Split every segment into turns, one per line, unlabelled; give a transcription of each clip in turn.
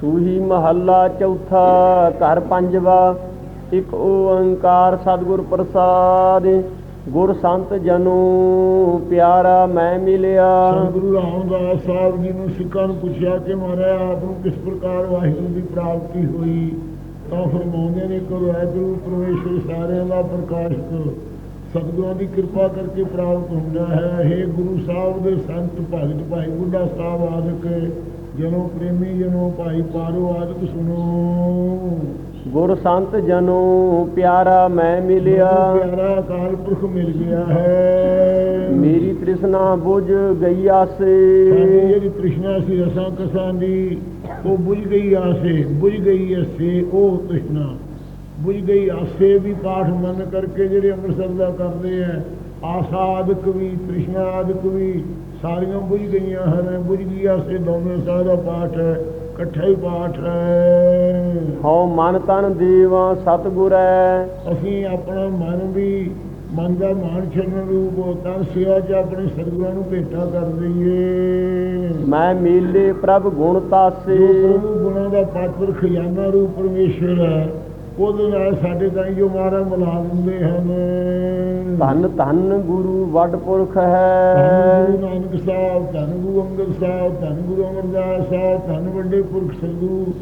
ਸੂਹੀ ਮਹੱਲਾ ਚੌਥਾ, ਘਰ ਪੰਜਵਾ, ਇੱਕ ਓੰਕਾਰ ਸਤਿਗੁਰ ਪ੍ਰਸਾਦ, ਗੁਰ ਸੰਤ ਜਨੂ, ਪਿਆਰਾ ਮੈਂ ਮਿਲਿਆ।
ਸਤਿਗੁਰੂ ਰਾਮਦਾਸ ਸਾਹਿਬ ਜੀ ਨੂੰ ਸਿੱਖਾਂ ਨੂੰ ਪੁੱਛਿਆ ਕਿ ਮਹਾਰਾਜ, ਆਪ ਨੂੰ ਕਿਸ ਪ੍ਰਕਾਰ ਵਾਹਿਗੁਰੂ ਦੀ ਪ੍ਰਾਪਤੀ ਹੋਈ? ਤਾਂ ਫਰਮਾਉਂਦੇ ਨੇ ਕਿ ਵਾਹਿਗੁਰੂ ਪਰਮੇਸ਼ਰ ਸਾਰਿਆਂ ਦਾ ਪ੍ਰਕਾਸ਼ਕ, ਸਤਿਗੁਰਾਂ ਦੀ ਕਿਰਪਾ ਕਰਕੇ ਪ੍ਰਾਪਤ ਹੁੰਦਾ ਹੈ। हे ਗੁਰੂ ਸਾਹਿਬ ਦੇ ਸੰਤ, ਭਗਤ ਭਾਈ ਬੁੱਢਾ ਸਾਹਿਬ ਆਦਿਕ ਜਨੋ ਪ੍ਰੇਮੀ ਜਨੋ ਭਾਈ ਪਾਰੋ ਆਦਿਕ ਸੁਣੋ।
ਗੁਰ ਸੰਤ ਜਨੂ ਪਿਆਰਾ ਮੈਂ ਮਿਲਿਆ।
ਪਿਆਰਾ ਅਕਾਲ ਪੁਰਖ ਮਿਲ ਗਿਆ ਹੈ।
ਮੇਰੀ ਤ੍ਰਿਸ਼ਨਾ ਬੁਝ ਗਈ ਆਸੇ।
ਜਿਹੜੀ ਤ੍ਰਿਸ਼ਨਾ ਸੀ ਰਸਾਂ ਕਸਾਂ ਦੀ ਉਹ ਬੁਝ ਗਈ ਆਸੇ ਬੁਝ ਗਈ ਅਸੇ ਉਹ ਤ੍ਰਿਸ਼ਨਾ। ਬੁਝ ਗਈ ਆਸੇ ਵੀ ਪਾਠ ਮੰਨ ਕਰਕੇ ਜਿਹੜੇ ਅੰਮ੍ਰਿਤਸਰ ਦਾ ਕਰਦੇ ਆ ਆਸਾ ਆਦਿਕ ਵੀ ਤ੍ਰਿਸ਼ਨਾ ਆਦਿਕ ਵੀ ਸਾਰੀਆਂ ਬੁਝ ਗਈਆਂ ਹਨ ਬੁਝ ਗਈ ਆਸੇ ਦੋਵੇਂ ਸਾਰਾ ਪਾਠ ਹੈ ਇਕੱਠਾ ਹੀ ਪਾਠ ਹੈ।
ਹਉ ਮਨ ਤਨ ਦੇਵਾ ਸਤਿਗੁਰੈ
ਅਸੀਂ ਆਪਣਾ ਮਨ ਵੀ ਮਨ ਦਾ ਮਾਨ ਛੱਡਣ ਰੂਪ ਹੋਤਾ ਸੇਵਾ ਚ ਆਪਣੇ ਸਤਿਗੁਰਾਂ ਨੂੰ ਭੇਟਾ ਕਰ ਦਈਏ।
ਮੈਂ ਮੇਲੇ ਪ੍ਰਭ ਗੁਣ ਤਾਸੇ।
ਪ੍ਰਭੂ ਗੁਣਾਂ ਦਾ ਪਾਤਰ ਖਜ਼ਾਨਾ ਰੂਪ ਪਰਮੇਸ਼ਰ ਹੈ। ਉਹਦੇ ਨਾਲ ਸਾਡੇ ਤਾਈਂ ਜੋ ਮਾਰਾ ਦਿੰਦੇ ਹਨ।
ਧੰਨ ਧੰਨ ਗੁਰੂ ਵੱਡ ਪੁਰਖ
ਧੰਨ
ਹੈ
ਗੁਰੂ ਨਾਨਕ ਸਾਹਿਬ ਧੰਨ ਗੁਰੂ ਅੰਗਦ ਸਾਹਿਬ ਧੰਨ ਗੁਰੂ ਅਮਰਦਾਸ ਸਾਹਿਬ ਧੰਨ ਵੱਡੇ ਪੁਰਖ ਸਤਿਗੁਰੂ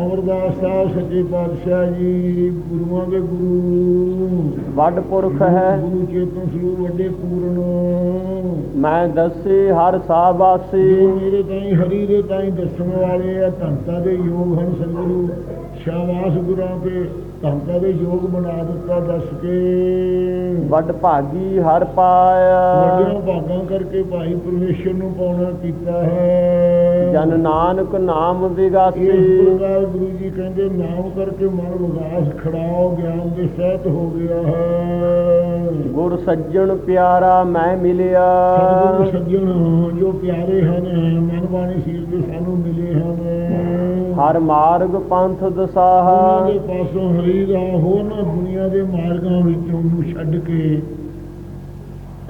ਅਮਰਦਾਸ ਸਾਹਿਬ ਸੱਚੇ ਪਾਤਸ਼ਾਹ ਜੀ ਗੁਰੂਆਂ ਦੇ ਗੁਰੂ।
ਵੱਡ ਪੁਰਖ ਹੈ।
ਗੁਰੂ ਚੇਤਨ ਸਰੂਪ ਵੱਡੇ ਪੂਰਨ।
ਮੈਂ ਦੱਸੇ ਹਰ ਸਾਬਾਸੇ
ਜੋ ਮੇਰੇ ਤਾਈਂ ਹਰੀ ਦੇ ਤਾਈਂ ਦੱਸਣ ਵਾਲੇ ਆ ਧੰਤਾ ਦੇ ਯੋਗ ਹਨ ਸਤਿਗੁਰੂ। ਸ਼ਾਬਾਸ਼ ਗੁਰਾਂ ਤੇ ਧੰਤਾ ਦੇ ਯੋਗ ਬਣਾ ਦਿੱਤਾ ਦੱਸ ਕੇ।
ਵੱਡ ਭਾਗੀ ਹਰ ਪਾਇਆ।
ਵੱਡਿਆਂ ਭਾਗਾਂ ਕਰਕੇ ਭਾਈ ਪਰਮੇਸ਼ਰ ਨੂੰ ਪਾਉਣਾ ਕੀਤਾ ਹੈ।
ਜਨ ਨਾਨਕ ਨਾਮ
ਇਸ
ਵਿਗਾਸੇ
ਪ੍ਰਕਾਰ ਗੁਰੂ ਜੀ ਕਹਿੰਦੇ ਨਾਮ ਕਰਕੇ ਮਨ ਵਿਗਾਸ ਖੜਾਓ ਗਿਆਨ ਦੇ ਸਹਿਤ ਹੋ ਗਿਆ ਹੈ।
ਗੁਰ ਸੱਜਣ ਪਿਆਰਾ ਮੈਂ ਮਿਲਿਆ।
ਸਤਿਗੁਰੂ ਸੱਜਣ ਜੋ ਪਿਆਰੇ ਹਨ ਮਨ ਬਾਣੀ ਸੀਰ ਦੇ ਸਾਨੂੰ ਮਿਲੇ ਹਨ।
ਹਰ ਮਾਰਗ ਪੰਥ
ਉਹਨਾਂ
ਦਸਾਹਾ
ਦੇ ਪਾਸੋਂ ਹਰੀ ਦਾ ਹੋਰਨਾਂ ਦੁਨੀਆ ਦੇ ਮਾਰਗਾਂ ਵਿੱਚੋਂ ਨੂੰ ਛੱਡ ਕੇ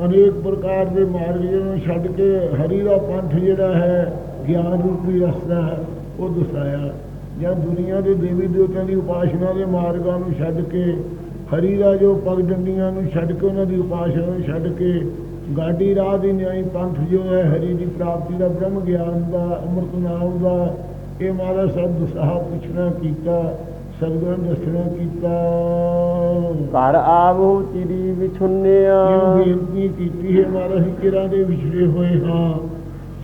ਅਨੇਕ ਪ੍ਰਕਾਰ ਦੇ ਮਾਰਗ ਜਿਹਨੂੰ ਛੱਡ ਕੇ ਹਰੀ ਦਾ ਪੰਥ ਜਿਹੜਾ ਹੈ ਗਿਆਨ ਰੂਪੀ ਰਸਤਾ ਹੈ ਉਹ ਦਸਾਇਆ ਜਾਂ ਦੁਨੀਆ ਦੇ ਦੇਵੀ ਦੇਵਤਿਆਂ ਦੀ ਉਪਾਸਨਾ ਦੇ ਮਾਰਗਾਂ ਨੂੰ ਛੱਡ ਕੇ ਹਰੀ ਦਾ ਜੋ ਪਗ ਡੰਡੀਆਂ ਨੂੰ ਛੱਡ ਕੇ ਉਹਨਾਂ ਦੀ ਉਪਾਸਨਾ ਨੂੰ ਛੱਡ ਕੇ ਗਾਡੀ ਰਾਹ ਦੀ ਨਿਆਈ ਪੰਥ ਜੋ ਹੈ ਹਰੀ ਦੀ ਪ੍ਰਾਪਤੀ ਦਾ ਬ੍ਰਹਮ ਗਿਆਨ ਦਾ ਅੰਮ੍ਰਿਤ ਨਾਮ ਦਾ ਇਹ ਮਹਾਰਾਜ ਸਭ ਦਸਾਹ ਪੁੱਛਣਾ ਕੀਤਾ ਸਤਿਗੁਰਾਂ ਦੱਸਣਾ ਕੀਤਾ।
ਘਰ ਆਵੋ ਚਿੜੀ ਵਿਛੁੰਨਿਆ।
ਇਹ ਬੇਨਤੀ ਕੀਤੀ ਹੈ ਮਹਾਰਾਜ ਅਸੀਂ ਕਿਰਾਂ ਦੇ ਵਿਛੜੇ ਹੋਏ ਹਾਂ।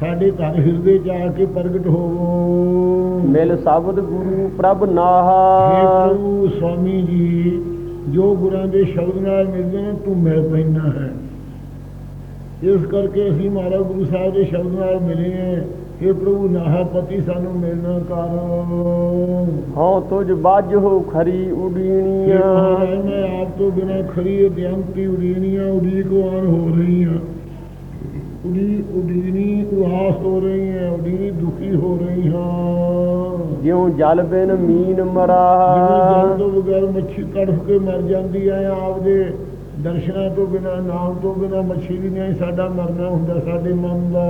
ਸਾਡੇ ਘਰ ਹਿਰਦੇ ਚ ਆ ਕੇ ਪ੍ਰਗਟ ਹੋਵੋ।
ਮਿਲ ਸ਼ਬਦ ਗੁਰੂ ਪ੍ਰਭ ਨਾਹਾ।
ਪ੍ਰਭੂ ਸਵਾਮੀ ਜੀ ਜੋ ਗੁਰਾਂ ਦੇ ਸ਼ਬਦ ਨਾਲ ਮਿਲਦੇ ਨੇ ਤੂੰ ਮਿਲ ਪੈਣਾ ਹੈ। ਇਸ ਕਰਕੇ ਅਸੀਂ ਮਹਾਰਾਜ ਗੁਰੂ ਸਾਹਿਬ ਦੇ ਸ਼ਬਦ ਨਾਲ ਮਿਲੇ ਹਾਂ। ਹੇ ਪ੍ਰਭੂ ਨਾਹਾ ਪਤੀ ਸਾਨੂੰ ਮਿਲਣਾ ਕਰ
ਹਉ ਤੁਝ ਬਾਝ ਹੋ ਖਰੀ
ਹੇ
ਉਡੀਣੀਆਂ
ਮਹਾਰਾਜ ਮੈਂ ਆਪ ਤੋਂ ਬਿਨਾਂ ਖਰੀ ਬੇਅੰਤੀ ਉਡੀਨੀਆਂ ਉਡੀਕਵਾਨ ਹੋ ਰਹੀਆਂ। ਉਡੀ ਉਡੀਨੀ ਉਦਾਸ ਹੋ ਰਹੀ ਹੈ ਉਡੀਨੀ ਦੁਖੀ ਹੋ ਰਹੀ ਹਾਂ।
ਜਿਉ ਜਲ ਬਿਨ ਮੀਨ ਮਰਾ
ਜਲ ਤੋਂ ਬਗੈਰ ਮੱਛੀ ਤੜਫ ਕੇ ਮਰ ਜਾਂਦੀ ਹੈ ਆਪਦੇ ਦਰਸ਼ਨਾਂ ਤੋਂ ਬਿਨਾ ਨਾਮ ਤੋਂ ਬਿਨਾ ਮੱਛੀ ਵੀ ਨਹੀਂ ਸਾਡਾ ਮਰਨਾ ਹੁੰਦਾ ਸਾਡੇ ਮਨ ਦਾ।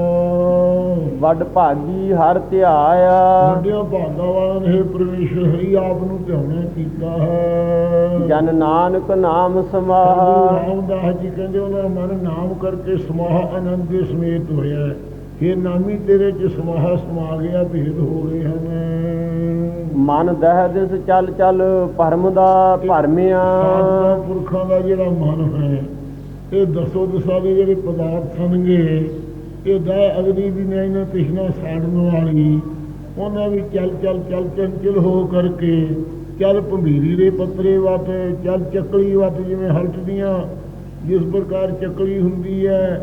ਵੱਡ ਭਾਗੀ ਹਰ ਧਿਆਇਆ।
ਵੱਡਿਆਂ ਭਾਗਾਂ ਵਾਲਾ ਨੇ ਪਰਮੇਸ਼ਰ ਹਰੀ ਆਪ ਨੂੰ ਧਿਆਉਣਾ ਕੀਤਾ ਹੈ।
ਜਨ ਨਾਨਕ ਨਾਮ ਸਮਾਹਾ।
ਰਾਮਦਾਸ ਜੀ ਕਹਿੰਦੇ ਉਹਨਾਂ ਮਨ ਨਾਮ ਕਰਕੇ ਸਮਾਹ ਆਨੰਦ ਦੇ ਸਮੇਤ ਹੋਇਆ ਹੈ। ਇਹ ਨਾਮੀ ਤੇਰੇ ਚ ਸਮਾਹ ਸਮਾ ਗਿਆ ਭੇਦ ਹੋ ਗਏ ਹਨ
ਮਨ ਦਹਿ ਦਿਸ ਚੱਲ ਚੱਲ ਭਰਮ ਦਾ ਭਰਮਿਆ
ਪੁਰਖਾਂ ਦਾ ਜਿਹੜਾ ਮਨ ਹੈ ਇਹ ਦਸੋ ਦਸਾਂ ਦੇ ਜਿਹੜੇ ਪਦਾਰਥ ਹਨਗੇ ਇਹ ਦਾ ਅਗਨੀ ਦੀ ਨਹੀਂ ਨਾ ਤ੍ਰਿਸ਼ਨਾ ਸਾੜਨ ਵਾਲੀ ਉਹਨਾਂ ਵੀ ਚੱਲ ਚੱਲ ਚੱਲ ਚੰਚਲ ਹੋ ਕਰਕੇ ਚੱਲ ਭੰਬੀਰੀ ਦੇ ਪੱਤਰੇ ਵੱਟ ਚੱਲ ਚੱਕਲੀ ਵੱਟ ਜਿਵੇਂ ਹਲਟਦੀਆਂ ਜਿਸ ਪ੍ਰਕਾਰ ਚੱਕਲੀ ਹੁੰਦੀ ਹੈ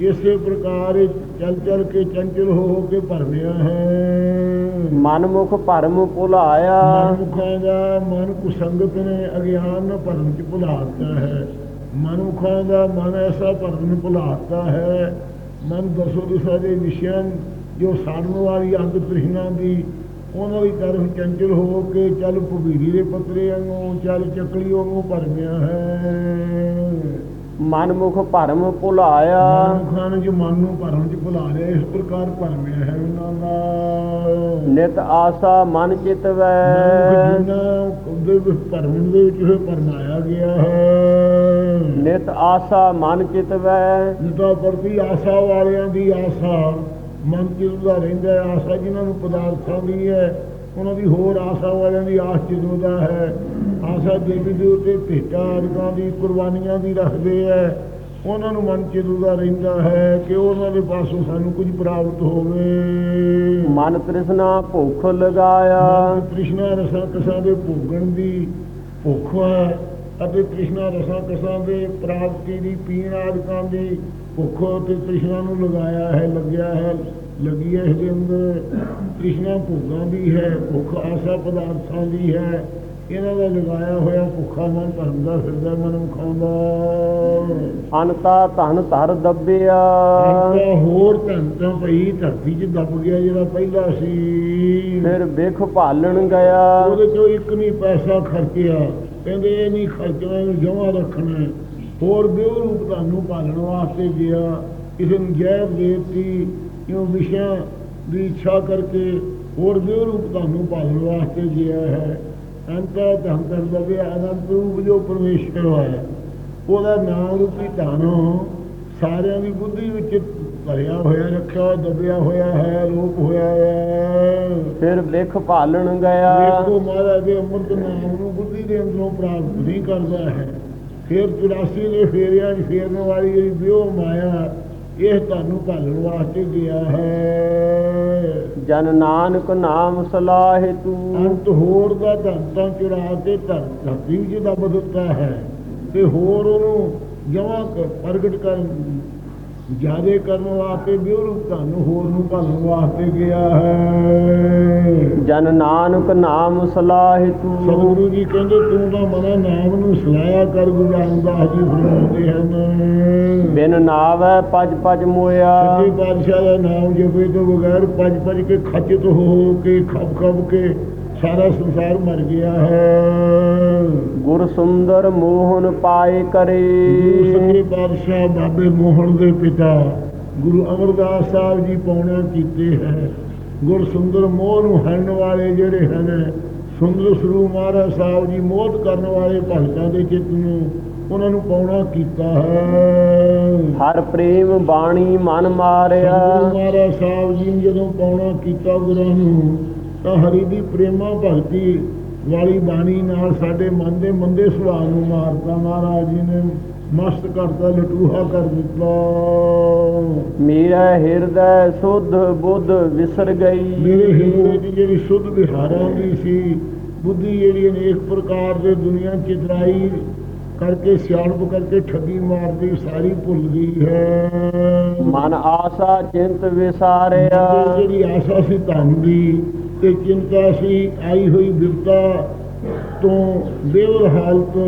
ਇਸੇ ਪ੍ਰਕਾਰ ਚੱਲ ਚੱਲ ਕੇ ਚੰਚਲ ਹੋ ਹੋ ਕੇ ਭਰਮਿਆ ਹੈ।
ਮਨ ਮੁਖ ਭਰਮ ਭੁਲਾਇਆ।
ਮਨੁੱਖਾਂ ਦਾ ਮਨ ਕੁਸੰਗਤ ਨੇ ਅਗਿਆਨ ਨਾਲ ਭਰਮ ਚ ਭੁਲਾਤਾ ਹੈ। ਮਨੁੱਖਾਂ ਦਾ ਮਨ ਐਸਾ ਭਰਮ ਭੁਲਾਤਾ ਹੈ। ਮਨ ਦਸੋ ਦਿਸ਼ਾ ਦੇ ਵਿਸ਼ਿਆਂ ਜੋ ਸਾੜਨ ਵਾਲੀ ਅੰਗ ਤ੍ਰਿਸ਼ਨਾ ਦੀ ਉਹਨਾਂ ਦੀ ਤਰਫ ਚੰਚਲ ਹੋ ਕੇ ਚੱਲ ਭਵੀਰੀ ਦੇ ਪੱਤਰੇ ਵਾਂਗੂ ਚੱਲ ਚੱਕਲੀ ਵਾਂਗੂ ਭਰਮਿਆ ਹੈ।
ਮਨਮੁਖ ਭਰਮ ਭੁਲਾਇਆ।
ਮਨੁੱਖਾਂ ਨੇ ਮਨ ਨੂੰ ਭਰਮ ਚ ਭੁਲਾ ਲਿਆ ਇਸ ਪ੍ਰਕਾਰ ਭਰਮਿਆ ਹੈ ਉਹਨਾਂ ਦਾ।
ਨਿਤ ਆਸਾ ਮਨ
ਦੇ ਵਿੱਚ ਭਰਮ ਦੇ ਵਿੱਚ ਭਰਮਾਇਆ ਗਿਆ ਹੈ।
ਨਿਤ ਆਸਾ ਮਨ ਚਿਤਵੈ
ਜਿੱਦਾਂ ਪ੍ਰਤੀ ਆਸਾ ਵਾਲਿਆਂ ਦੀ ਆਸਾ ਮਨ ਚ ਉਹਦਾ ਰਹਿੰਦਾ ਆਸਾ ਜਿਨ੍ਹਾਂ ਨੂੰ ਪਦਾਰਥਾਂ ਦੀ ਹੈ ਉਹਨਾਂ ਦੀ ਹੋਰ ਆਸਾ ਵਾਲਿਆਂ ਦੀ ਆਸ ਜਦੋਂ ਦਾ ਹੈ। ਆਸਾ ਦੇਵੀ ਦੇ ਉੱਤੇ ਭੇਟਾਂ ਅਰਗਾਂ ਦੀ ਕੁਰਬਾਨੀਆਂ ਦੀ ਰੱਖਦੇ ਹੈ। ਉਹਨਾਂ ਨੂੰ ਮਨ ਚ ਦਾ ਰਹਿੰਦਾ ਹੈ ਕਿ ਉਹਨਾਂ ਦੇ ਪਾਸੋਂ ਸਾਨੂੰ ਕੁਝ ਪ੍ਰਾਪਤ ਹੋਵੇ।
ਮਨ ਤ੍ਰਿਸ਼ਨਾ ਭੁੱਖ ਲਗਾਇਆ।
ਮਨ ਤ੍ਰਿਸ਼ਨਾ ਰਸਾਂ ਕਸਾਂ ਦੇ ਭੋਗਣ ਦੀ ਭੁੱਖ ਹੈ ਅਤੇ ਤ੍ਰਿਸ਼ਨਾ ਰਸਾਂ ਕਸਾਂ ਦੇ ਪ੍ਰਾਪਤੀ ਦੀ ਪੀਣ ਆਦਿਕਾਂ ਦੀ ਭੁੱਖ ਤੇ ਤ੍ਰਿਸ਼ਨਾ ਨੂੰ ਲਗਾਇਆ ਹੈ ਲੱਗਿਆ ਹੈ। ਲੱਗੀ ਹੈ ਇਹਦੇ ਅੰਦਰ। ਤ੍ਰਿਸ਼ਨਾ ਭੋਗਾਂ ਦੀ ਹੈ ਭੁੱਖ ਆਸਾ ਪਦਾਰਥਾਂ ਦੀ ਹੈ। ਇਹਨਾਂ ਦਾ ਲਗਾਇਆ ਹੋਇਆ ਭੁੱਖਾ ਮਨ ਭਰਮਦਾ ਫਿਰਦਾ ਮਨ ਖਾਂਦਾ
ਅਨਤਾ ਧਨ ਧਰ ਦੱਬਿਆ।
ਹੋਰ ਧਨ ਤਾਂ ਭਈ ਧਰਤੀ 'ਚ ਦੱਬ ਗਿਆ ਜਿਹੜਾ ਪਹਿਲਾ ਸੀ।
ਫਿਰ ਬਿਖ ਭਾਲਣ ਗਿਆ।
ਉਹਦੇ ਚੋਂ ਇੱਕ ਨਹੀਂ ਪੈਸਾ ਖਰਚਿਆ। ਕਹਿੰਦੇ ਇਹ ਨਹੀਂ ਖਰਚਣਾ ਇਹਨੂੰ ਜਮਾ ਰੱਖਣਾ। ਹੋਰ ਬਿਉ ਰੂਪ ਤੁਹਾਨੂੰ ਪਾਲਣ ਵਾਸਤੇ ਗਿਆ। ਕਿਸੇ ਨੂੰ ਜੈਬ ਦੇਤੀ। ਕਿਉਂ ਵਿਸ਼ਾ ਦੀ ਇੱਛਾ ਕਰਕੇ ਹੋਰ ਬਿਉ ਰੂਪ ਤੁਹਾਨੂੰ ਪਾਲਣ ਵਾਸਤੇ ਗਿਆ ਹੈ? ਅੰਤਾ ਧਨ ਕਰ ਦਵੇ ਅਨੰਤ ਰੂਪ ਜੋ ਪਰਮੇਸ਼ਰ ਹੈ ਉਹਦਾ ਨਾਮ ਰੂਪੀ ਧਨ ਸਾਰਿਆਂ ਦੀ ਬੁੱਧੀ ਵਿੱਚ ਭਰਿਆ ਹੋਇਆ ਰੱਖਿਆ ਦਬਿਆ ਹੋਇਆ ਹੈ ਰੂਪ ਹੋਇਆ ਹੈ।
ਫਿਰ ਬਿਖ ਭਾਲਣ ਗਿਆ।
ਵੇਖੋ ਮਹਾਰਾਜ ਦੇ ਅੰਮ੍ਰਿਤ ਨਾਮ ਨੂੰ ਬੁੱਧੀ ਦੇ ਅੰਦਰੋਂ ਪ੍ਰਾਪਤ ਨਹੀਂ ਕਰਦਾ ਹੈ। ਫਿਰ 84 ਦੇ ਫੇਰਿਆਂ ਫੇਰਨ ਵਾਲੀ ਜਿਹੜੀ ਵਿਉ ਮਾਇਆ ਇਹ ਤੁਹਾਨੂੰ ਭਾਲਣ ਵਾਸਤੇ ਗਿਆ ਹੈ।
ਜਨ ਨਾਨਕ ਨਾਮ ਸਲਾਹਿ ਤੂੰ
ਅੰਤ ਹੋਰ ਦਾ ਧਨ ਤਾਂ ਚੁਰਾ ਕੇ ਧਰ ਧਰਤੀ ਵਿੱਚ ਦੱਬ ਦਿੱਤਾ ਹੈ। ਤੇ ਹੋਰ ਉਹਨੂੰ ਜਮਾ ਪ੍ਰਗਟ ਕਰ ਜਿਆਦੇ ਕਰਨ ਵਾਸਤੇ ਰੂਪ ਤੁਹਾਨੂੰ ਹੋਰ ਨੂੰ ਭਾਲਣ ਵਾਸਤੇ ਗਿਆ ਹੈ।
ਜਨ ਨਾਨਕ ਨਾਮ ਸਲਾਹਿ ਤੂੰ।
ਸਤਿਗੁਰੂ ਜੀ ਕਹਿੰਦੇ ਤੂੰ ਤਾਂ ਮਨਾ ਨਾਮ ਨੂੰ ਸਲਾਇਆ ਕਰ ਗੁਰੂ ਰਾਮਦਾਸ ਜੀ ਫਰਮਾਉਂਦੇ ਹਨ।
ਬਿਨ ਨਾਵੈ ਪਜ ਪਜ ਮੋਇਆ।
ਸੱਚੇ ਪਾਤਸ਼ਾਹ ਦਾ ਨਾਮ ਜਪੇ ਤੋਂ ਬਗੈਰ ਭੱਜ ਭੱਜ ਕੇ ਖਚਿਤ ਹੋ ਕੇ ਖਪ ਖਪ ਕੇ ਸਾਰਾ ਸੰਸਾਰ ਮਰ ਗਿਆ ਹੈ।
ਗੁਰ ਸੁੰਦਰ ਮੋਹਨ ਪਾਏ ਕਰੇ।
ਸੱਚੇ ਪਾਤਸ਼ਾਹ ਬਾਬੇ ਮੋਹਨ ਦੇ ਪਿਤਾ ਗੁਰੂ ਅਮਰਦਾਸ ਸਾਹਿਬ ਜੀ ਪਾਉਣਾ ਕੀਤੇ ਹੈ। ਗੁਰ ਸੁੰਦਰ ਮੋਹ ਨੂੰ ਹਰਨ ਵਾਲੇ ਜਿਹੜੇ ਹਨ ਸੁੰਦਰ ਸਰੂਪ ਮਹਾਰਾਜ ਸਾਹਿਬ ਜੀ ਮੋਹਤ ਕਰਨ ਵਾਲੇ ਭਗਤਾਂ ਦੇ ਚਿੱਤ ਨੂੰ ਉਹਨਾਂ ਨੂੰ ਪਾਉਣਾ ਕੀਤਾ ਹੈ।
ਹਰ ਪ੍ਰੇਮ ਬਾਣੀ ਮਨ ਮਾਰਿਆ।
ਮਹਾਰਾਜ ਸਾਹਿਬ ਜੀ ਨੇ ਜਦੋਂ ਪਾਉਣਾ ਕੀਤਾ ਗੁਰਾਂ ਨੂੰ ਤਾਂ ਹਰੀ ਦੀ ਪ੍ਰੇਮਾ ਭਗਤੀ ਵਾਲੀ ਬਾਣੀ ਨਾਲ ਸਾਡੇ ਮਨ ਦੇ ਮੰਦੇ ਸੁਭਾਅ ਨੂੰ ਮਾਰਤਾ ਮਹਾਰਾਜ ਜੀ ਨੇ। ਮਸਤ ਕਰਤਾ ਲਟੂਹਾ ਕਰ ਦਿੱਤਾ।
ਮੇਰਾ ਹਿਰਦੈ ਸੁਧ ਬੁੱਧ ਵਿਸਰ ਗਈ।
ਮੇਰੇ ਹਿਰਦੇ ਦੀ ਜਿਹੜੀ ਸੁਧ ਵਿਹਾਰਾਂ ਦੀ ਸੀ ਬੁੱਧੀ ਜਿਹੜੀ ਅਨੇਕ ਪ੍ਰਕਾਰ ਦੇ ਦੁਨੀਆ ਚਿਤਰਾਈ ਕਰਕੇ ਸਿਆਣਪ ਕਰਕੇ ਠੱਗੀ ਮਾਰਦੀ ਸਾਰੀ ਭੁੱਲ ਗਈ ਹੈ।
ਮਨ ਆਸਾ ਚਿੰਤ ਵਿਸਾਰਿਆ।
ਜਿਹੜੀ ਆਸਾ ਸੀ ਧਨ ਦੀ ਤੇ ਚਿੰਤਾ ਸੀ ਆਈ ਹੋਈ ਵਿਪਤਾ ਤੋਂ ਬੇਵਰ ਹਾਲਤ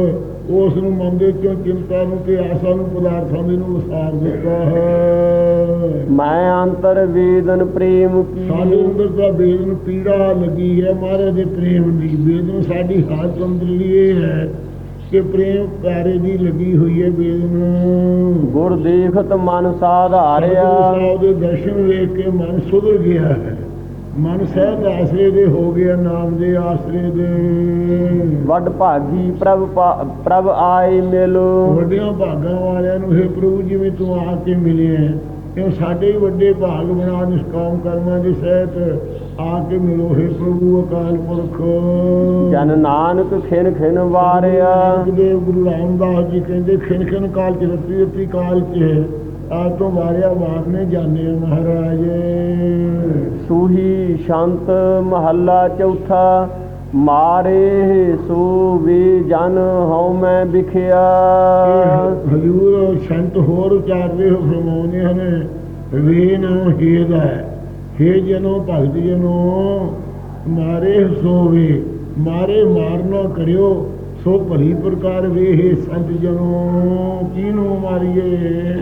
ਉਸ ਨੂੰ ਮਨ ਦੇ ਚੋਂ ਚਿੰਤਾ ਨੂੰ ਤੇ ਆਸਾ ਨੂੰ ਪਦਾਰਥਾਂ ਦੇ ਨੂੰ ਵਿਸਾਰ ਦਿੱਤਾ ਹੈ।
ਮੈਂ ਅੰਤਰ ਵੇਦਨ ਪ੍ਰੇਮ
ਸਾਡੇ
ਕੀ
ਅੰਦਰ ਤਾਂ ਬੇਦਨ ਪੀੜਾ ਲੱਗੀ ਹੈ। ਮਹਾਰਾਜ ਦੇ ਪ੍ਰੇਮ ਦੀ ਬੇਦਨ ਸਾਡੀ ਹਾਲਤ ਅੰਦਰਲੀ ਇਹ ਹੈ ਕਿ ਪ੍ਰੇਮ ਪਿਆਰੇ ਦੀ ਲੱਗੀ ਹੋਈ ਹੈ ਬੇਦਨ
ਗੁਰ ਦੇਖਤ ਮਨ ਸਾਧਾਰਿਆ।
ਸਤਿਗੁਰੂ ਸਾਹਿਬ ਦੇ ਦਰਸ਼ਨ ਵੇਖ ਕੇ ਮਨ ਸੁਧਰ ਗਿਆ ਹੈ। ਮਨ ਸਹਿਜ ਆਸਰੇ ਦੇ ਹੋ ਗਿਆ ਨਾਮ ਦੇ ਆਸਰੇ ਦੇ।
ਵੱਡ ਭਾਗੀ ਪ੍ਰਭ ਪ੍ਰਭ ਆਏ ਮਿਲੋ।
ਵੱਡਿਆਂ ਭਾਗਾਂ ਵਾਲਿਆਂ ਨੂੰ ਹੈ ਪ੍ਰਭੂ ਜਿਵੇਂ ਤੂੰ ਆ ਕੇ ਮਿਲਿਆ ਇਹ ਸਾਡੇ ਹੀ ਵੱਡੇ ਭਾਗ ਬਣਾ ਨਿਸ਼ਕਾਮ ਕਰਮਾਂ ਦੇ ਸਹਿਤ ਆ ਕੇ ਮਿਲੋ ਹੈ ਪ੍ਰਭੂ ਅਕਾਲ ਪੁਰਖ।
ਜਨ ਨਾਨਕ ਖਿਨ ਖਿਨ ਵਾਰਿਆ।
ਗੁਰੂ ਰਾਮਦਾਸ ਜੀ ਕਹਿੰਦੇ ਖਿਨ ਖਿਨ ਕਾਲ ਚ ਰੱਤੀ ਰੱਤੀ ਕਾਲ ਚ ਆ ਤੋਂ ਵਾਰਿਆ ਵਾਰਨੇ ਜਾਣੇ ਮਹਾਰਾਜ।
ਸੂਹੀ ਸ਼ੰਤ ਮਹੱਲਾ ਚੌਥਾ ਮਾਰੇ ਸੋ ਵੇ ਜਨ ਹਉ ਮੈਂ ਵਿਖਿਆ।
ਹਜ਼ੂਰ ਸੰਤ ਹੋਰ ਉਚਾਰਦੇ ਹੋ ਫਰਮਾਉਂਦੇ ਹਨ ਵੇ ਨੋ ਹੇਦ ਹੈ ਹੇ ਜਨੋ ਭਗਤ ਜਨੋ ਮਾਰੇ ਸੋਵੇ ਮਾਰੇ ਮਾਰਨਾ ਕਰਿਓ। ਸੋ ਭਲੀ ਪ੍ਰਕਾਰ ਵੇ ਹੇ ਸੰਤ ਜਨੋ ਕਿਨੂੰ ਮਾਰੀਏ?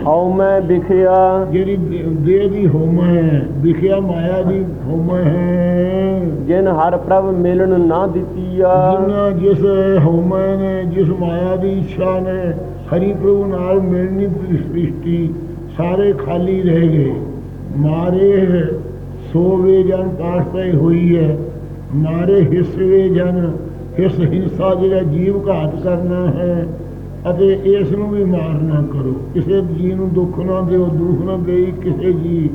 ਹਉ ਮੈਂ ਵਿਖਿਆ।
ਜਿਹੜੀ ਦੇ- ਦੇਹ ਦੀ ਹੋਮ ਹੈ ਵਿਖਿਆ ਮਾਇਆ ਦੀ ਹੋਮ ਹੈ।
ਜਿਨ ਹਰ ਪ੍ਰਭ ਮਿਲਣ ਨਾ ਦਿੱਤੀਆ।
ਜਿਨ੍ਹਾਂ ਜਿਸ ਹੋਮ ਨੇ ਜਿਸ ਮਾਇਆ ਦੀ ਇੱਛਾ ਨੇ ਹਰੀ ਪ੍ਰਭੂ ਨਾਲ ਮਿਲਣੀ ਸ੍ਰਿਸ਼ਟੀ ਸਾਰੇ ਖਾਲੀ ਰਹਿ ਗਏ। ਮਾਰੇ ਸੋਵੇ ਜਨ ਪਾਸਤੇ ਹੋਈ ਹੈ ਮਾਰੇ ਹਿੱਸਵੇ ਜਨ ਇਸ ਹਿੰਸਾ ਜਿਹੜਾ ਜੀਵ ਘਾਤ ਕਰਨਾ ਹੈ ਅਤੇ ਇਸ ਨੂੰ ਵੀ ਮਾਰ ਨਾ ਕਰੋ। ਕਿਸੇ ਜੀ ਨੂੰ ਦੁੱਖ ਨਾ ਦਿਓ ਦੁੱਖ ਨਾ ਦੇਈ ਕਿਸੇ ਜੀ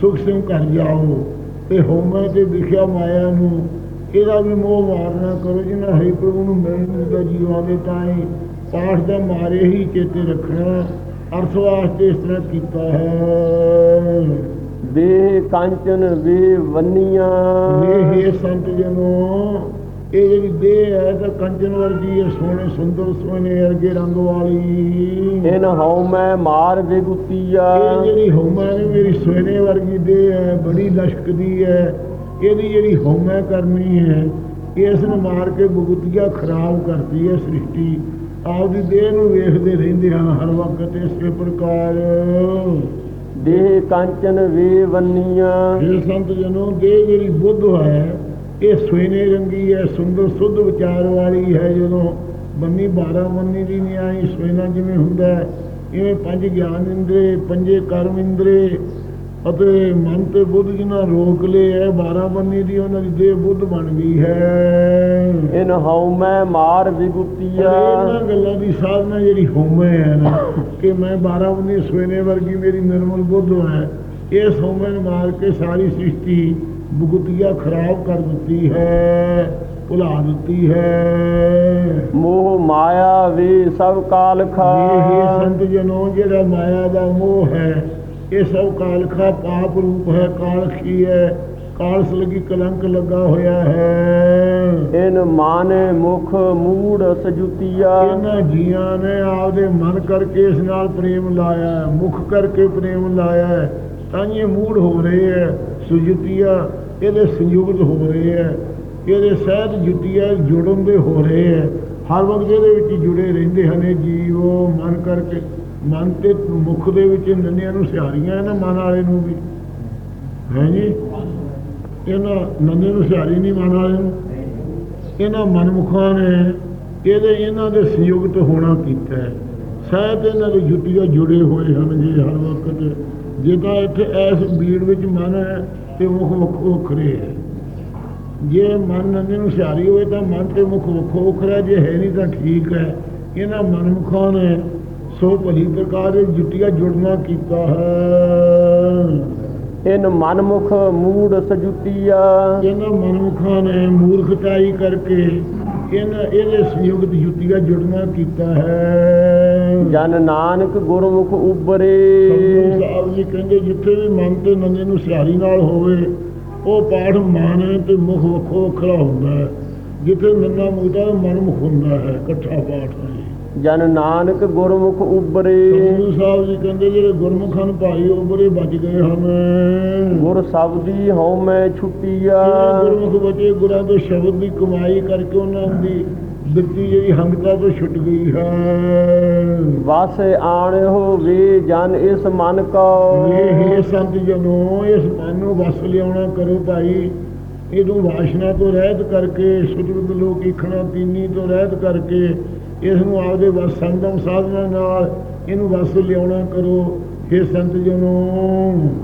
ਸੁਖ ਸਿੰਘ ਕਰ ਜਾਓ। ਤੇ ਹੋਮੇ ਤੇ ਵਿਖਿਆ ਮਾਇਆ ਨੂੰ ਇਹਦਾ ਵੀ ਮੋਹ ਮਾਰ ਨਾ ਕਰੋ। ਜਿਨ੍ਹਾਂ ਹਰੀ ਪ੍ਰਭੂ ਨੂੰ ਮਿਲਣ ਦਾ ਜੀਵਾਂ ਦੇ ਤਾਈ ਪਾਠ ਦਾ ਮਾਰੇ ਹੀ ਚੇਤੇ ਰੱਖਣਾ ਅਰਥ ਵਾਸਤੇ ਇਸ ਤਰ੍ਹਾਂ ਕੀਤਾ ਹੈ।
ਵੇ ਕੰਚਨ ਵੇ ਵੰਨੀਆਂ
ਇਹ ਹੈ ਸੰਤ ਜਨੋ ਇਹ ਜਿਹੜੀ ਦੇਹ ਹੈ ਤਾਂ ਕੰਚਨ ਵਰਗੀ ਹੈ ਸੋਹਣੇ ਸੁੰਦਰ ਸੋਹਣੇ ਅਰਗੇ ਰੰਗ ਵਾਲੀ।
ਇਨ ਹਉ ਮੈਂ ਮਾਰ ਵਿਗੁਤੀਆ
ਇਹ ਜਿਹੜੀ ਹਉਮੈ ਨੇ ਮੇਰੀ ਸੋਹਣੇ ਵਰਗੀ ਦੇਹ ਹੈ ਬੜੀ ਲਸ਼ਕਦੀ ਹੈ। ਇਹਦੀ ਜਿਹੜੀ ਹਉਮੈ ਕਰਨੀ ਹੈ ਇਸ ਨੂੰ ਮਾਰ ਕੇ ਬੁਗਤੀਆ ਖਰਾਬ ਕਰਦੀ ਹੈ ਸ੍ਰਿਸ਼ਟੀ। ਆਪਦੀ ਦੇਹ ਨੂੰ ਵੇਖਦੇ ਰਹਿੰਦੇ ਹਨ ਹਰ ਵਕਤ ਇਸੇ ਪ੍ਰਕਾਰ।
ਦੇਹ ਕੰਚਨ ਵੇ ਵੰਨੀਆਂ
ਇਹ ਸੰਤ ਜਨੋ ਦੇਹ ਜਿਹੜੀ ਬੁੱਧ ਹੈ ਇਹ ਸੋਹਣੇ ਰੰਗੀ ਹੈ ਸੁੰਦਰ ਸੁੱਧ ਵਿਚਾਰ ਵਾਲੀ ਹੈ। ਜਦੋਂ ਬੰਨੀ 12 ਬੰਨੀ ਦੀ ਨਹੀਂ ਆਈ ਸੋਹਣਾ ਜਿਵੇਂ ਹੁੰਦਾ ਹੈ, ਇਵੇਂ ਪੰਜ ਗਿਆਨ ਇੰਦਰੇ ਪੰਜੇ ਕਰਮ ਇੰਦਰੇ ਅਤੇ ਮਨ ਤੇ ਬੁੱਧ ਜਿਨ੍ਹਾਂ ਰੋਕ ਲਏ ਹੈ 12 ਬੰਨੀ ਦੀ ਉਹਨਾਂ ਦੀ ਦੇਹ ਬੁੱਧ ਬਣ ਗਈ ਹੈ।
ਇਨ ਹਉ ਮੈਂ ਮਾਰ ਵਿਗੁਤੀਆ
ਇਹਨਾਂ ਗੱਲਾਂ ਦੀ ਸਾਧਨਾ ਜਿਹੜੀ ਹੋਮੇ ਹੈ ਨਾ ਕਿ ਮੈਂ 12 ਬੰਨੀ ਸੋਹਣੇ ਵਰਗੀ ਮੇਰੀ ਨਿਰਮਲ ਬੁੱਧ ਹੈ। ਇਸ ਹੋਮੇ ਨੂੰ ਮਾਰ ਕੇ ਸਾਰੀ ਸ੍ਰਿਸ਼ਟੀ ਭੁਗਤੀਆ ਖਰਾਬ ਕਰ ਦਿੱਤੀ ਹੈ ਭੁਲਾ ਦਿੱਤੀ ਹੈ।
ਮੋਹ ਮਾਇਆ ਵੇ ਸਭ ਕਾਲ ਖਾ
ਇਹ ਸੰਤ ਜਨੋ ਜਿਹੜਾ ਮਾਇਆ ਦਾ ਮੋਹ ਹੈ ਇਹ ਸਭ ਕਾਲਖਾ ਪਾਪ ਰੂਪ ਹੈ ਕਾਲਖੀ ਹੈ ਕਾਲਸ ਲਗੀ ਕਲੰਕ ਲੱਗਾ ਹੋਇਆ ਹੈ।
ਇਨ ਮਾਨ ਮੁਖ ਮੂੜ ਸਜੁਤੀਆ।
ਇਹਨਾਂ ਜੀਆਂ ਨੇ ਆਪਦੇ ਮਨ ਕਰਕੇ ਇਸ ਨਾਲ ਪ੍ਰੇਮ ਲਾਇਆ ਮੁਖ ਕਰਕੇ ਪ੍ਰੇਮ ਲਾਇਆ ਤਾਂ ਇਹ ਮੂੜ ਹੋ ਰਹੇ ਹੈ ਸੁਜੁਤੀਆ। ਇਹਦੇ ਸੰਯੁਕਤ ਹੋ ਰਹੇ ਹੈ, ਇਹਦੇ ਸਹਿਤ ਜੁਤੀਆ ਜੁੜਨ ਦੇ ਹੋ ਰਹੇ ਹੈ। ਹਰ ਵਕਤ ਇਹਦੇ ਵਿੱਚ ਜੁੜੇ ਰਹਿੰਦੇ ਹਨ ਇਹ ਉਹ ਮਨ ਕਰਕੇ, ਮਨ ਤੇ ਮੁਖ ਦੇ ਵਿੱਚ ਨੰਨਿਆਂ ਨੂੰ ਸਿਹਾਰੀਆਂ ਇਹਨਾਂ ਮਨ ਵਾਲੇ ਨੂੰ ਵੀ। ਹੈ ਜੀ? ਇਹਨਾਂ ਨੰਨੇ ਨੂੰ ਸਿਹਾਰੀ ਨਹੀਂ, ਮਨ ਵਾਲੇ ਨੂੰ। ਇਹਨਾਂ ਮਨਮੁਖਾਂ ਨੇ ਇਹਦੇ, ਇਹਨਾਂ ਦੇ ਸੰਯੁਕਤ ਹੋਣਾ ਕੀਤਾ ਹੈ। ਸਹਿਤ ਇਹਨਾਂ ਦੇ ਜੁੱਤੀਆਂ ਜੁੜੇ ਹੋਏ ਹਨ ਜੀ ਹਰ ਵਕਤ। ਜੇ ਤਾਂ ਇੱਥੇ ਐਸ ਬੀੜ ਵਿੱਚ ਮਨ ਹੈ ਤੇ ਮੁਖ ਵੱਖੋ ਵੱਖਰੇ ਹੈ। ਜੇ ਮਨ ਨੰਨੇ ਨੂੰ ਸਿਆਰੀ ਹੋਵੇ ਤਾਂ ਮਨ ਤੇ ਮੁਖ ਵੱਖੋ ਵੱਖਰਾ ਜੇ ਹੈ ਨਹੀਂ ਤਾਂ ਠੀਕ ਹੈ। ਇਹਨਾਂ ਮਨਮੁਖਾਂ ਨੇ ਸੋ ਭਲੀ ਪ੍ਰਕਾਰ ਦੇ ਜੁੱਤੀਆਂ ਜੁੜਨਾ ਕੀਤਾ ਹੈ।
ਇਨ ਮਨਮੁਖ ਮੂੜ ਸਜੁਤੀਆ
ਇਹਨਾਂ ਮਨੁੱਖਾਂ ਨੇ ਮੂਰਖਤਾਈ ਕਰਕੇ ਇਹਨਾਂ ਇਹਦੇ ਸੰਯੁਕਤ ਜੁੱਤੀਆਂ ਜੁੜਨਾ ਕੀਤਾ ਹੈ।
ਜਨ ਨਾਨਕ ਗੁਰਮੁਖ ਉਬਰੇ
ਸਾਹਿਬ ਜੀ ਕਹਿੰਦੇ ਜਿੱਥੇ ਵੀ ਮਨ ਤੇ ਨੰਨੇ ਨੂੰ ਸਿਆਰੀ ਨਾਲ ਹੋਵੇ ਉਹ ਪਾਠ ਮਨ ਹੈ ਤੇ ਮੁਖ ਵੱਖੋ ਵੱਖਰਾ ਹੁੰਦਾ ਹੈ। ਜਿੱਥੇ ਨੰਨਾ ਮੁਕਤਾ ਮਨ ਮੁਖ ਹੁੰਦਾ ਹੈ। ਇਕੱਠਾ ਪਾਠ ਹੈ।
ਜਨ ਨਾਨਕ ਗੁਰਮੁਖ ਉਬਰੇ
ਸਤਿਗੁਰੂ ਸਾਹਿਬ ਜੀ ਕਹਿੰਦੇ ਜਿਹੜੇ ਗੁਰਮੁਖ ਹਨ ਭਾਈ ਉਹ ਬੜੇ ਬਚ ਗਏ ਹਨ
ਗੁਰ ਸਬਦੀ ਹਉ ਮੈਂ ਛੁਟੀਆ।
ਗੁਰਮੁਖ ਬਚੇ ਗੁਰਾਂ ਦੇ ਸ਼ਬਦ ਦੀ ਕਮਾਈ ਕਰਕੇ ਉਹਨਾਂ ਦੀ ਦਿੱਤੀ ਜਿਹੜੀ ਹੰਗਤਾ ਤੋਂ ਛੁੱਟ ਗਈ ਹੈ।
ਵਸ ਆਣਿਓ ਵੇ ਜਨ ਇਸ ਮਨ
ਇਹ
ਕੋ
ਹੈ ਸੰਤ ਜਨੋ ਇਸ ਮਨ ਨੂੰ ਵਸ ਲਿਆਉਣਾ ਕਰੋ ਭਾਈ। ਇਹਨੂੰ ਵਾਸ਼ਨਾ ਤੋਂ ਰਹਿਤ ਕਰਕੇ ਸੁਦਰਦ ਲੋਕ ਇਖਣਾ ਤੀਨੀ ਤੋਂ ਰਹਿਤ ਕਰਕੇ ਇਸ ਨੂੰ ਆਪਦੇ ਵਸ ਸੰਗਮ ਸਾਧਨਾ ਨਾਲ ਇਹਨੂੰ ਵਸ ਲਿਆਉਣਾ ਕਰੋ ਇਹ ਸੰਤ ਜਨੋ।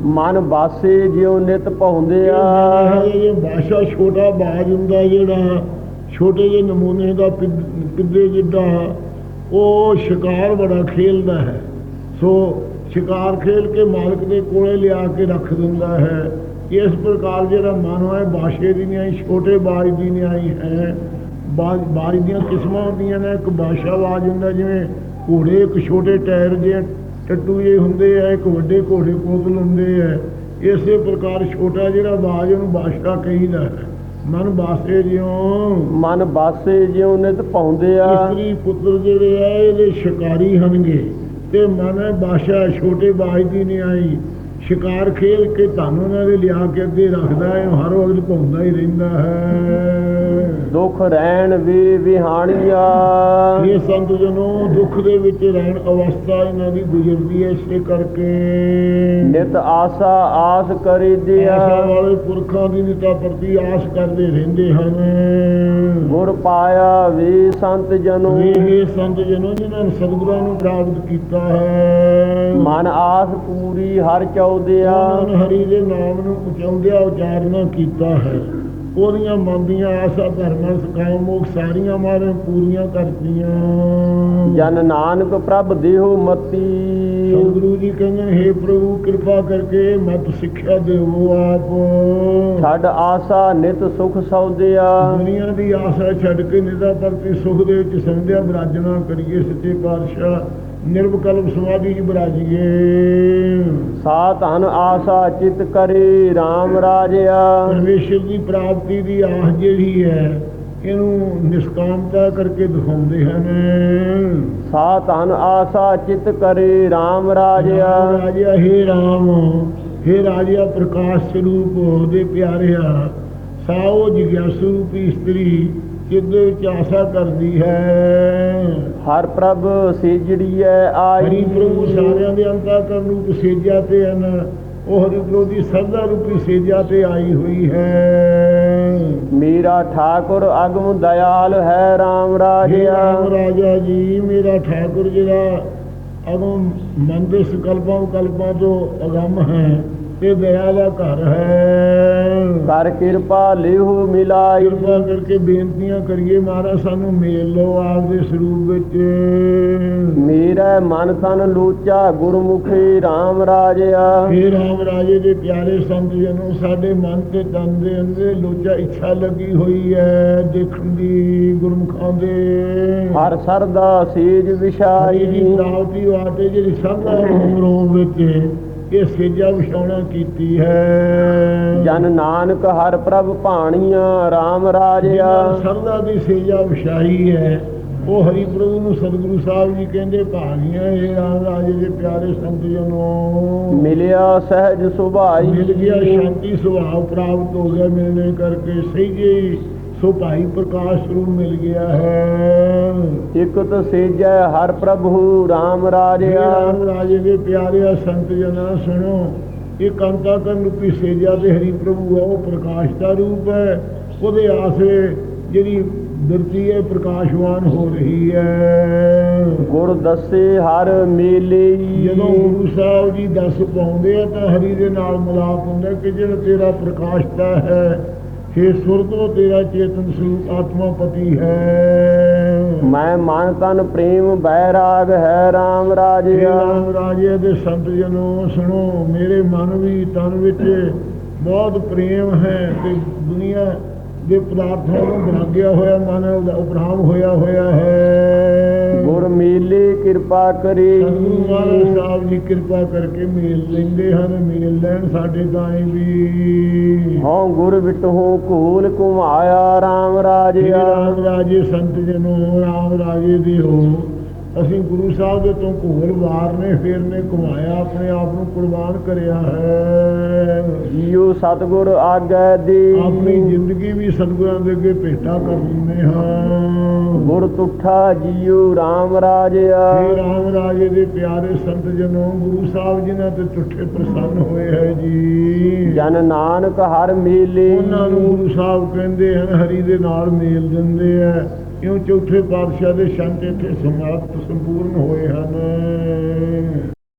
ਮਨ ਬਾਸੇ ਜਿਉ ਨਿਤ ਪਾਉਂਦਿਆ
ਇਹ ਇਹ ਭਾਸ਼ਾ ਛੋਟਾ ਬਾਜ ਹੁੰਦਾ ਜਿਹੜਾ ਛੋਟੇ ਜਿਹੇ ਨਮੂਨੇ ਦਾ ਪਿੱਦ- ਜਿੱਡਾ ਉਹ ਸ਼ਿਕਾਰ ਬੜਾ ਖੇਲਦਾ ਹੈ। ਸੋ ਸ਼ਿਕਾਰ ਖੇਲ ਕੇ ਮਾਲਕ ਦੇ ਕੋਲੇ ਲਿਆ ਕੇ ਰੱਖ ਦਿੰਦਾ ਹੈ। ਇਸ ਪ੍ਰਕਾਰ ਜਿਹੜਾ ਮਨ ਹੈ ਬਾਸ਼ੇ ਦੀ ਨਹੀਂ ਛੋਟੇ ਬਾਜ ਦੀ ਨਹੀਂ ਹੈ। ਬਾਜ ਬਾਜ ਦੀਆਂ ਕਿਸਮਾਂ ਹੁੰਦੀਆਂ ਨੇ ਇੱਕ ਬਾਸ਼ਾ ਬਾਜ ਹੁੰਦਾ ਜਿਵੇਂ ਘੋੜੇ ਇੱਕ ਛੋਟੇ ਟਾਇਰ ਜਿਹੇ ਟੱਟੂ ਜਿਹੇ ਹੁੰਦੇ ਆ ਇੱਕ ਵੱਡੇ ਘੋੜੇ ਕੋਤਲ ਹੁੰਦੇ ਆ। ਇਸੇ ਪ੍ਰਕਾਰ ਛੋਟਾ ਜਿਹੜਾ ਬਾਜ ਉਹਨੂੰ ਬਾਸ਼ਾ ਕਹੀਦਾ ਹੈ। ਮਨ ਬਾਸੇ ਜਿਉਂ।
ਮਨ ਬਾਸੇ ਜਿਉ ਨਿਤ ਪਾਉਂਦਿਆ
ਇਸਤਰੀ ਪੁੱਤਰ ਜਿਹੜੇ ਆ ਇਹਦੇ ਸ਼ਿਕਾਰੀ ਹਨਗੇ। ਤੇ ਮਨ ਹੈ ਬਾਸ਼ਾ ਛੋਟੇ ਬਾਜ ਦੀ ਨਹੀਂ ਆਈ ਸ਼ਿਕਾਰ ਖੇਲ ਕੇ ਧਨ ਉਹਨਾਂ ਦੇ ਲਿਆ ਕੇ ਅੱਗੇ ਰੱਖਦਾ ਹੈ ਹਰ ਵਕਤ ਘੁੰਮਦਾ ਹੀ ਰਹਿੰਦਾ ਹੈ।
ਦੁਖ ਰਹਿਣ ਵੀ ਵਿਹਾਣੀਆ।
ਇਹ ਸੰਤ ਜਨੋ ਦੁੱਖ ਦੇ ਵਿੱਚ ਰਹਿਣ ਅਵਸਥਾ ਇਹਨਾਂ ਦੀ ਗੁਜ਼ਰਦੀ ਹੈ ਇਸੇ ਕਰਕੇ।
ਨਿਤ ਆਸਾ ਆਸ ਕਰੀ ਦਿਆ
ਆਸਾ ਵਾਲੇ ਪੁਰਖਾਂ ਦੀ ਨਿਤਾ ਪ੍ਰਤੀ ਆਸ ਕਰਦੇ ਰਹਿੰਦੇ ਹਨ।
ਗੁਰ ਪਾਇਆ ਵੀ ਸੰਤ ਜਨੋ।
ਇਹ ਸੰਤ ਜਨੋ ਜਿਨ੍ਹਾਂ ਨੇ ਸਤਿਗੁਰਾਂ ਨੂੰ ਪ੍ਰਾਪਤ ਕੀਤਾ ਹੈ।
ਮਨ ਆਸ ਪੂਰੀ ਹਰ ਚੌਦਿਆ।
ਉਹਨਾਂ ਨੇ ਹਰੀ ਦੇ ਨਾਮ ਨੂੰ ਉਚਾਉਂਦਿਆ ਉਚਾਰਨਾ ਕੀਤਾ ਹੈ। ਉਹਦੀਆਂ ਮਨ ਦੀਆਂ ਆਸਾਂ ਧਰਮਾਂ ਸਕਾਮ ਮੋਖ ਸਾਰੀਆਂ ਮਾਰੇ ਪੂਰੀਆਂ ਕਰਤੀਆਂ।
ਜਨ ਨਾਨਕ ਪ੍ਰਭ ਦੇਹੁ ਮਤੀ।
ਸਤਿਗੁਰੂ ਜੀ ਕਹਿੰਦੇ ਹੇ ਪ੍ਰਭੂ ਕਿਰਪਾ ਕਰਕੇ ਮਤ ਸਿੱਖਿਆ ਦਿਓ ਆਪ।
ਛੱਡ ਆਸਾ ਨਿਤ ਸੁਖ ਸੌਦਿਆ।
ਦੁਨੀਆ ਦੀ ਆਸਾ ਛੱਡ ਕੇ ਨਿਦਾ ਪ੍ਰਤੀ ਸੁਖ ਦੇ ਵਿੱਚ ਸੰਧਿਆ ਬਿਰਾਜਣਾ ਕਰੀਏ ਸੱਚੇ ਪਾਤਸ਼ਾਹ। ਨਿਰਵਕਲਪ ਸਮਾਧੀ ਚ ਬਿਰਾਜੀਏ।
ਸਾ ਧਨ ਆਸਾ ਚਿਤ ਕਰੇ RAM ਰਾਜਿਆ।
ਪਰਮੇਸ਼ਰ ਦੀ ਪ੍ਰਾਪਤੀ ਦੀ ਆਸ ਜਿਹੜੀ ਹੈ ਇਹਨੂੰ ਨਿਸ਼ਕਾਮਤਾ ਕਰਕੇ ਦਿਖਾਉਂਦੇ ਹਨ।
ਸਾ ਧਨ ਆਸਾ ਚਿਤ ਕਰੇ RAM ਰਾਜਿਆ।
ਰਾਜਿਆ ਹੇ ਰਾਮ ਹੇ ਰਾਜਿਆ ਪ੍ਰਕਾਸ਼ ਸਰੂਪ ਦੇ ਪਿਆਰਿਆ ਸਾਓ ਜਿਗਿਆਸੂ ਰੂਪੀ ਇਸਤਰੀ ਜਿਹਦੇ ਵਿੱਚ ਆਸਾ ਕਰਦੀ ਹੈ।
ਹਰ ਪ੍ਰਭ ਸੇਜੜੀਐ ਆਈ।
ਹਰੀ ਪ੍ਰਭੂ ਸਾਰਿਆਂ ਦੇ ਅੰਤਾ ਕਰਨ ਨੂੰ ਸੇਜਿਆ ਤੇ ਹਨ। ਉਹ ਹਰੀ ਪ੍ਰਭੂ ਦੀ ਸਰਦਾ ਰੂਪੀ ਸੇਜਿਆ ਤੇ ਆਈ ਹੋਈ ਹੈ।
ਮੇਰਾ ਠਾਕੁਰ ਅਗਮ ਦਇਆਲ ਹੈ RAM
ਹੇ
ਰਾਜਿਆ
ਰਾਮ ਰਾਜਾ ਜੀ ਮੇਰਾ ਠਾਕੁਰ ਜਿਹੜਾ ਅਗਮ ਮਨ ਦੇ ਸਕਲਪਾਂ ਕਲਪਾਂ ਤੋਂ ਅਗੰਮ ਹੈ। ਇਹ ਦਇਆ ਦਾ ਘਰ ਹੈ।
ਕਰ ਕਿਰਪਾ ਲਿਹੁ ਮਿਲਾਈ।
ਕਿਰਪਾ ਕਰਕੇ ਬੇਨਤੀਆਂ ਕਰੀਏ ਮਹਾਰਾਜ ਸਾਨੂੰ ਮੇਲ ਲਓ ਆਪ ਦੇ ਸਰੂਪ ਵਿੱਚ।
ਮੇਰਾ ਮਨ ਤਨ ਲੋਚਾ ਗੁਰਮੁਖੀ RAM ਰਾਜਿਆ।
ਹੇ ਰਾਮ ਰਾਜੇ ਦੇ ਪਿਆਰੇ ਸੰਤ ਜਨੋ ਸਾਡੇ ਮਨ ਤੇ ਤਨ ਦੇ ਅੰਦਰ ਲੋਚਾ ਇੱਛਾ ਲੱਗੀ ਹੋਈ ਹੈ ਦੇਖਣ ਦੀ ਗੁਰਮੁਖਾਂ ਦੇ
ਹਰ ਸਰਦਾ ਸੇਜ
ਹਰੀ ਦੀ ਪ੍ਰਾਪਤੀ ਵਾਸਤੇ ਜਿਹੜੀ ਸਭ ਦਾ ਰੋਮ ਵਿੱਚ ਇਹ ਸੇਜਾ ਵਿਛਾਉਣਾ ਕੀਤੀ ਹੈ।
ਜਨ ਨਾਨਕ ਹਰ ਪ੍ਰਭ ਭਾਣੀਆਂ RAM ਰਾਜਿਆ।
ਸਰਦਾ ਦੀ ਸੇਜਾ ਵਿਛਾਈ ਹੈ ਉਹ ਹਰੀ ਪ੍ਰਭੂ ਨੂੰ ਸਤਿਗੁਰੂ ਸਾਹਿਬ ਜੀ ਕਹਿੰਦੇ ਭਾਗੀਆਂ ਇਹ ਰਾਮ ਰਾਜੇ ਦੇ ਪਿਆਰੇ ਸੰਤ ਜਨੋ
ਮਿਲਿਆ ਸਹਿਜ ਸੁਭਾਈ।
ਮਿਲ ਗਿਆ ਸ਼ਾਂਤੀ ਸੁਭਾਅ ਪ੍ਰਾਪਤ ਹੋ ਗਿਆ ਮਿਲਣੇ ਕਰਕੇ। ਸਹੀ ਜੀ। ਸੋ ਭਾਈ ਪ੍ਰਕਾਸ਼ ਰੂਪ ਮਿਲ ਗਿਆ ਹੈ।
ਇਕਤ ਸੇਜੈ ਹਰ ਪ੍ਰਭੂ RAM ਰਾਜਿਆ।
ਰਾਮ ਰਾਜੇ ਦੇ ਪਿਆਰਿਆ ਸੰਤ ਜਨਾਂ ਸੁਣੋ ਇਹ ਕੰਤਾ ਕਰਨ ਰੂਪੀ ਸੇਜਾ ਤੇ ਹਰੀ ਪ੍ਰਭੂ ਆ ਉਹ ਪ੍ਰਕਾਸ਼ ਦਾ ਰੂਪ ਹੈ। ਉਹਦੇ ਆਸਰੇ ਜਿਹੜੀ ਦਰਤੀ ਹੈ ਪ੍ਰਕਾਸ਼ਵਾਨ ਹੋ ਰਹੀ ਹੈ।
ਗੁਰ ਦੱਸੇ ਹਰ ਮੇਲੇ।
ਜਦੋਂ ਗੁਰੂ ਸਾਹਿਬ ਜੀ ਦੱਸ ਪਾਉਂਦੇ ਆ ਤਾਂ ਹਰੀ ਦੇ ਨਾਲ ਮਿਲਾਪ ਹੁੰਦਾ ਕਿ ਜਿਹੜਾ ਤੇਰਾ ਪ੍ਰਕਾਸ਼ਤਾ ਹੈ हे ਸੁਰਤੋ ਤੇਰਾ ਚੇਤਨ ਸਰੂਪ ਆਤਮਾ ਪਤੀ ਹੈ।
ਮੈਂ ਮਨ ਤਨ ਪ੍ਰੇਮ ਬੈਰਾਗ ਹੈ RAM
हे
ਰਾਜਿਆ
ਰਾਮ ਰਾਜੇ ਦੇ ਸੰਤ ਜਨੋ ਸੁਣੋ ਮੇਰੇ ਮਨ ਵੀ ਤਨ ਵਿੱਚ ਬਹੁਤ ਪ੍ਰੇਮ ਹੈ ਤੇ ਦੁਨੀਆ ਦੇ ਪਦਾਰਥਾਂ ਨੂੰ ਬਰਾਗਿਆ ਹੋਇਆ ਮਨ ਉਹਦਾ ਉਪਰਾਮ ਹੋਇਆ ਹੋਇਆ ਹੈ।
ਗੁਰ ਮੇਲੇ ਕਿਰਪਾ ਕਰੇ।
ਸਤਿਗੁਰੂ ਮਹਾਰਾਜ ਸਾਹਿਬ ਜੀ ਕਿਰਪਾ ਕਰਕੇ ਮੇਲ ਲੈਂਦੇ ਹਨ ਮੇਲ ਲੈਣ ਸਾਡੇ ਤਾਏ ਵੀ।
ਹਉ ਗੁਰ ਵਿਟਹੁ ਕੂਲ ਕੁਮਾਇਆ RAM
ਹੇ
ਰਾਜਿਆ
ਰਾਮ ਰਾਜੇ ਸੰਤ ਜਨੋ ਰਾਮ ਰਾਜੇ ਦੇ ਹੋ। ਅਸੀਂ ਗੁਰੂ ਸਾਹਿਬ ਦੇ ਤੋਂ ਘੋਲ ਵਾਰ ਨੇ ਫੇਰ ਨੇ ਘੁਮਾਇਆ ਆਪਣੇ ਆਪ ਨੂੰ ਕੁਰਬਾਨ ਕਰਿਆ ਹੈ।
ਜੀਉ ਸਤਗੁਰ ਆਗੈ ਦੇ।
ਆਪਣੀ ਜ਼ਿੰਦਗੀ ਵੀ ਸਤਿਗੁਰਾਂ ਦੇ ਅੱਗੇ ਭੇਟਾ ਕਰ ਦਿੰਦੇ ਹਾਂ।
ਗੁਰ ਤੁਠਾ ਜੀਉ RAM ਰਾਜਿਆ।
ਹੇ ਰਾਮ ਰਾਜੇ ਦੇ ਪਿਆਰੇ ਸੰਤ ਜਨੋ ਗੁਰੂ ਸਾਹਿਬ ਜਿਨ੍ਹਾਂ ਤੇ ਟੁੱਟੇ ਪ੍ਰਸੰਨ ਹੋਏ ਹੈ ਜੀ।
ਜਨ ਨਾਨਕ ਹਰ ਮੇਲੇ।
ਉਹਨਾਂ ਨੂੰ ਗੁਰੂ ਸਾਹਿਬ ਕਹਿੰਦੇ ਹਨ ਹਰੀ ਦੇ ਨਾਲ ਮੇਲ ਦਿੰਦੇ ਆ ਕਿਉਂ ਚੌਥੇ ਪਾਤਸ਼ਾਹ ਦੇ ਸ਼ੰਤ ਇੱਥੇ ਸਮਾਪਤ ਸੰਪੂਰਨ ਹੋਏ ਹਨ?